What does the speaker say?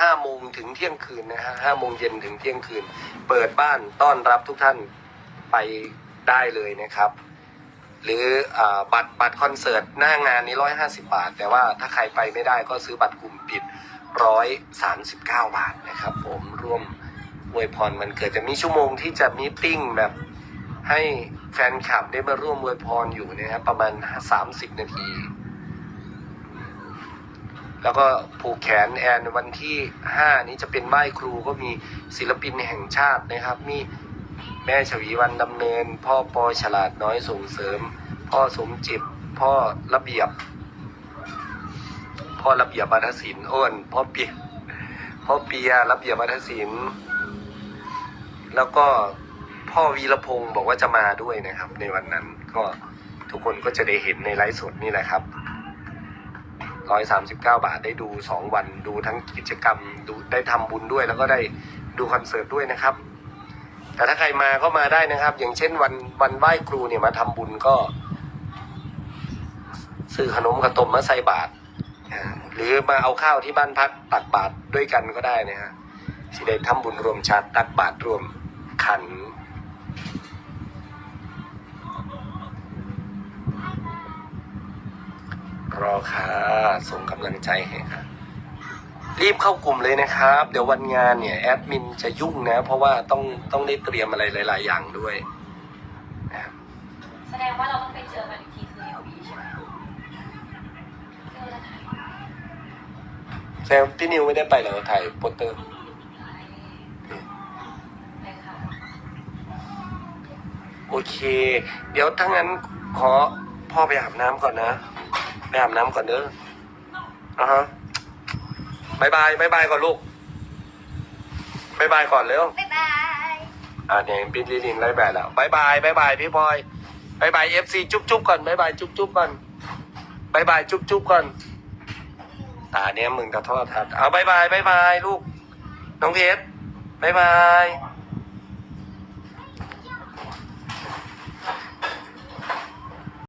ห้าโมงถึงเที่ยงคืนนะฮะห้าโมงเย็นถึงเที่ยงคืน เปิดบ้านต้อนรับทุกท่านไปได้เลยนะครับ หรืออบัตรบัตรคอนเสิร์ตหน้างานนี้ร้อยห้าสิบาท แต่ว่าถ้าใครไปไม่ได้ก็ซื้อบัตรกลุ่มปิดร้อยสามสิบเก้าบาทนะครับ ผมร่วมอวยพรมันเกิดจะมีชั่วโมงที่จะมีตติ้งแบบให้แฟนคลับได้มาร่วมอวยพรอยู่นะครับประมาณสามสิบนาที แล้วก็ผูกแขนแอนวันที่ห้านี้จะเป็นไหว้ครูก็มีศิลปินแห่งชาตินะครับ มีแม่ชวีวันดำเนิน พ่อปอฉลาดน้อยส่งเสริม พ่อสมจิตพ่อระเบียบ พ่อระเบียบวัฒศิลป์อ้นพ่อเปียพ่อเปียระเบียบวัฒศิลป์แล้วก็พ่อวีรพงศ์บอกว่าจะมาด้วยนะครับ ในวันนั้นก็ทุกคนก็จะได้เห็นในไลฟ์สดนี่แหละครับ ร้อยสามสิบเก้าบาทได้ดูสองวันดูทั้งกิจกรรมดูได้ทำบุญด้วย แล้วก็ได้ดูคอนเสิร์ตด้วยนะครับ แต่ถ้าใครมาก็มาได้นะครับ อย่างเช่นวันวันไหว้ครูเนี่ยมาทำบุญก็ซื้อขนมขนมมาใส่บาตรหรือมาเอาข้าวที่บ้านพักตักบาตรด้วยกันก็ได้นะฮะสิได้ทำบุญรวมชาติตักบาตรรวมขัน รอค่ะส่งกำลังใจให้ค่ะรีบเข้ากลุ่มเลยนะครับ เดี๋ยววันงานเนี่ยแอดมินจะยุ่งนะ เพราะว่าต้องต้องได้เตรียมอะไรหลาย ๆ อย่างด้วยนะครับแสดงว่าเราต้องไปเจอกันอีกทีคือเอลบีใช่ไหมเจอแล้วถ่ายแซมพี่นิวไม่ได้ไปเหรอถ่ายโปสเตอร์ ไปค่ะโอเค เดี๋ยวถ้างั้นขอพ่อไปอาบน้ำก่อนนะ ไปอาบน้ำก่อนเด้ออะฮะบายบายบายบายก่อนลูกบายบายก่อนเร็วบ๊ายบายอ่าเนี่ยปิดลิลินไล่แบบแล้วบายบายบายบายพี่พลอยบายบายเอฟซีจุ๊บจุ๊บก่อนบายบายจุ๊บจุ๊บก่อนบายบายจุ๊บจุ๊บก่อนตาเนี้ยมึงกระทอดทัดเอาบายบายบายบายลูกน้องเพชรบายบาย